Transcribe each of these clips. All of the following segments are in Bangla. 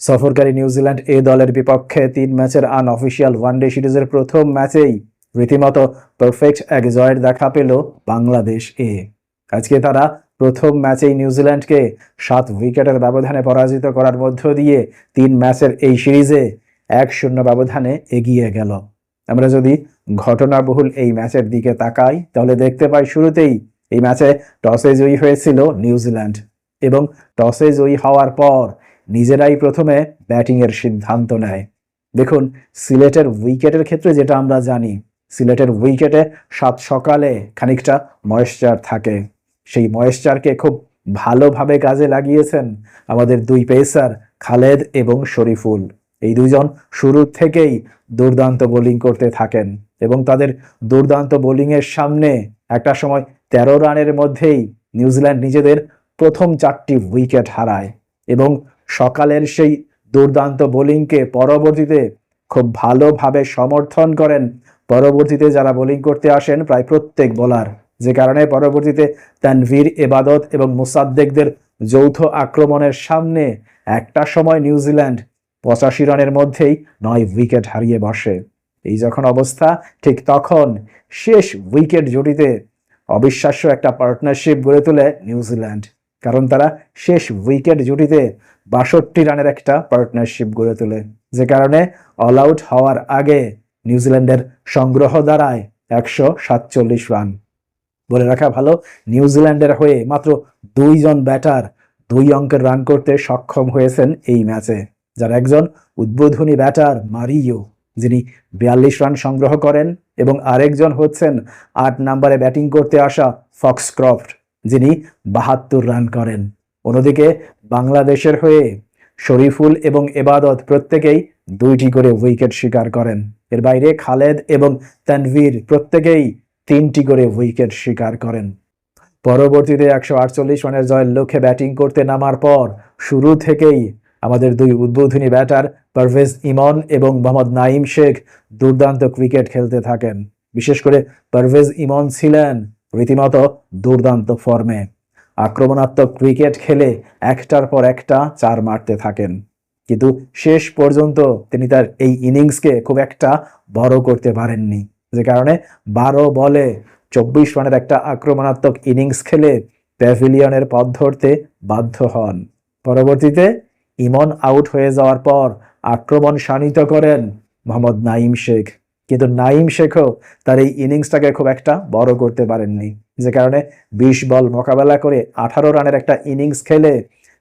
সফরকারী নিউজিল্যান্ড এ দলের বিপক্ষে তিন ম্যাচের আনঅফিসিয়াল ওয়ানডে সিরিজের প্রথম ম্যাচেই রীতিমতো পারফেক্ট এক জয়ের দেখা পেল বাংলাদেশ এ। আজকে তারা প্রথম ম্যাচেই নিউজিল্যান্ডকে সাত উইকেটের ব্যবধানে পরাজিত করার মধ্য দিয়ে তিন ম্যাচের এই সিরিজে এক শূন্য ব্যবধানে এগিয়ে গেল। আমরা যদি ঘটনাবহুল এই ম্যাচের দিকে তাকাই, তাহলে দেখতে পাই শুরুতেই এই ম্যাচে টসে জয়ী হয়েছিল নিউজিল্যান্ড এবং টসে জয়ী হওয়ার পর নিজেরাই প্রথমে ব্যাটিংয়ের সিদ্ধান্ত নেয়। দেখুন, সিলেটের উইকেটের ক্ষেত্রে যেটা আমরা জানি, সিলেটের উইকেটে সাত সকালে খানিকটা ময়েশ্চার থাকে। সেই ময়েশ্চারকে খুব ভালোভাবে কাজে লাগিয়েছেন আমাদের দুই পেসার খালেদ এবং শরীফুল। এই দুইজন শুরু থেকেই দুর্দান্ত বোলিং করতে থাকেন এবং তাদের দুর্দান্ত বোলিংয়ের সামনে একটা সময় তেরো রানের মধ্যেই নিউজিল্যান্ড নিজেদের প্রথম চারটি উইকেট হারায় এবং সকালের সেই দুর্দান্ত বোলিংকে পরবর্তীতে খুব ভালোভাবে সমর্থন করেন। পরবর্তীতে যারা বোলিং করতে আসেন, প্রায় প্রত্যেক বোলার। যে কারণে পরবর্তীতে তানভীর এবাদত এবং মুসাদ্দেকদের যৌথ আক্রমণের সামনে একটা সময় নিউজিল্যান্ড পঁচাশি রানের মধ্যেই নয় উইকেট হারিয়ে বসে। এই যখন অবস্থা, ঠিক তখন শেষ উইকেট জুটিতে অবিশ্বাস্য একটা পার্টনারশিপ গড়ে তোলে নিউজিল্যান্ড। কারণ তারা শেষ উইকেট জুটিতে বাষট্টি রানের একটা পার্টনারশিপ গড়ে তোলে। যে কারণে অল আউট হওয়ার আগে নিউজিল্যান্ডের সংগ্রহ দাঁড়ায় একশো সাতচল্লিশ রান। বলে রাখা ভালো, নিউজিল্যান্ডের হয়ে মাত্র দুইজন ব্যাটার দুই অঙ্কের রান করতে সক্ষম হয়েছেন এই ম্যাচে, যার একজন উদ্বোধনী ব্যাটার মারিও, যিনি বিয়াল্লিশ রান সংগ্রহ করেন এবং আরেকজন হচ্ছেন আট নম্বরে ব্যাটিং করতে আসা ফক্সক্রফট। যিনি বাহাত্তর রান করেন। অন্যদিকে বাংলাদেশের হয়ে শরীফুল এবং এবাদত প্রত্যেকেই দুইটি করে উইকেট শিকার করেন। এর বাইরে খালেদ এবং তানভীর প্রত্যেকেই তিনটি করে উইকেট শিকার করেন। পরবর্তীতে একশো আটচল্লিশ রানের জয়ের লক্ষ্যে ব্যাটিং করতে নামার পর শুরু থেকেই আমাদের দুই উদ্বোধনী ব্যাটার পারভেজ ইমন এবং মোহাম্মদ নাইম শেখ দুর্দান্ত ক্রিকেট খেলতে থাকেন। বিশেষ করে পারভেজ ইমন ছিলেন রীতিমতো দুর্দান্ত ফর্মে। আক্রমণাত্মক ক্রিকেট খেলে একটার পর একটা চার মারতে থাকেন। কিন্তু শেষ পর্যন্ত তিনি তার এই ইনিংসকে খুব একটা বড় করতে পারেননি। যে কারণে বারো বলে চব্বিশ রানের একটা আক্রমণাত্মক ইনিংস খেলে প্যাভিলিয়নের পথ ধরতে বাধ্য হন। পরবর্তীতে ইমন আউট হয়ে যাওয়ার পর আক্রমণ শানিত করেন মোহাম্মদ নাইম শেখ। কিন্তু নাইম শেখও তার এই ইনিংসটাকে খুব একটা বড় করতে পারেননি। যে কারণে বিশ বল মোকাবেলা করে আঠারো রানের একটা ইনিংস খেলে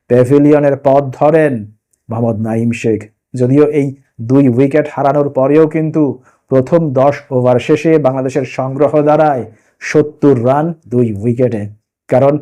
প্যাভিলিয়নের পথ ধরেন মোহাম্মদ নাইম শেখ। যদিও এই দুই উইকেট হারানোর পরেও কিন্তু প্রথম দশ ওভার শেষে বাংলাদেশের সংগ্রহ দাঁড়ায় সত্তর রান দুই উইকেটে। কারণ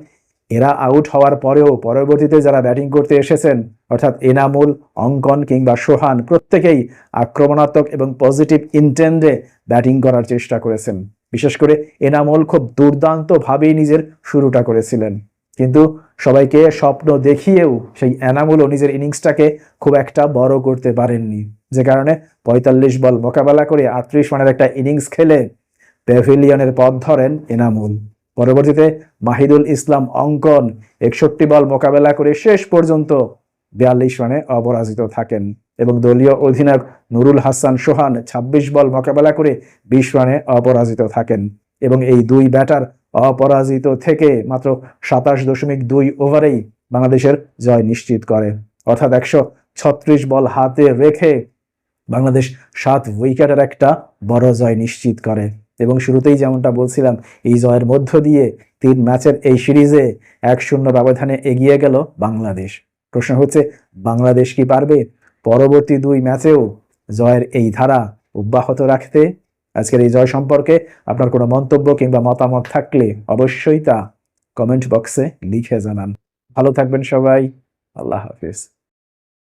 এরা আউট হওয়ার পরেও পরবর্তীতে যারা ব্যাটিং করতে এসেছেন, অর্থাৎ এনামুল, অঙ্কন কিংবা সোহান, প্রত্যেকেই আক্রমণাত্মক এবং পজিটিভ ইন্টেন্ডে ব্যাটিং করার চেষ্টা করেছেন। বিশেষ করে এনামুল খুব দুর্দান্তভাবেই নিজের শুরুটা করেছিলেন। কিন্তু সবাইকে স্বপ্ন দেখিয়েও সেই এনামুলও নিজের ইনিংসটাকে খুব একটা বড় করতে পারেননি। যে কারণে পঁয়তাল্লিশ বল মোকাবেলা করে আটত্রিশ রানের একটা ইনিংস খেলে প্যাভিলিয়নের পথ ধরেন এনামুল। পরবর্তীতে মাহিদুল ইসলাম অঙ্কন একষট্টি বল মোকাবেলা করে শেষ পর্যন্ত বিয়াল্লিশ রানে অপরাজিত থাকেন। এবং দলীয় অধিনায়ক নুরুল হাসান সোহান ২৬ বল মোকাবেলা করে বিশ রানে অপরাজিত থাকেন। এবং এই দুই ব্যাটার অপরাজিত থেকে মাত্র সাতাশ দশমিক দুই ওভারেই বাংলাদেশের জয় নিশ্চিত করে। অর্থাৎ একশো ছত্রিশ বল হাতে রেখে বাংলাদেশ সাত উইকেটের একটা বড় জয় নিশ্চিত করে। এবং শুরুতেই যেমনটা বলছিলাম, এই জয়ের মধ্য দিয়ে তিন ম্যাচের এই সিরিজে এক শূন্য ব্যবধানে এগিয়ে গেল বাংলাদেশ। প্রশ্ন হচ্ছে, বাংলাদেশ কি পারবে? পরবর্তী দুই ম্যাচেও জয়ের এই ধারা অব্যাহত রাখতে? আজকের এই জয় সম্পর্কে আপনার কোনো মন্তব্য কিংবা মতামত থাকলে অবশ্যই তা কমেন্ট বক্সে লিখে জানান। ভালো থাকবেন সবাই। আল্লাহ হাফিজ।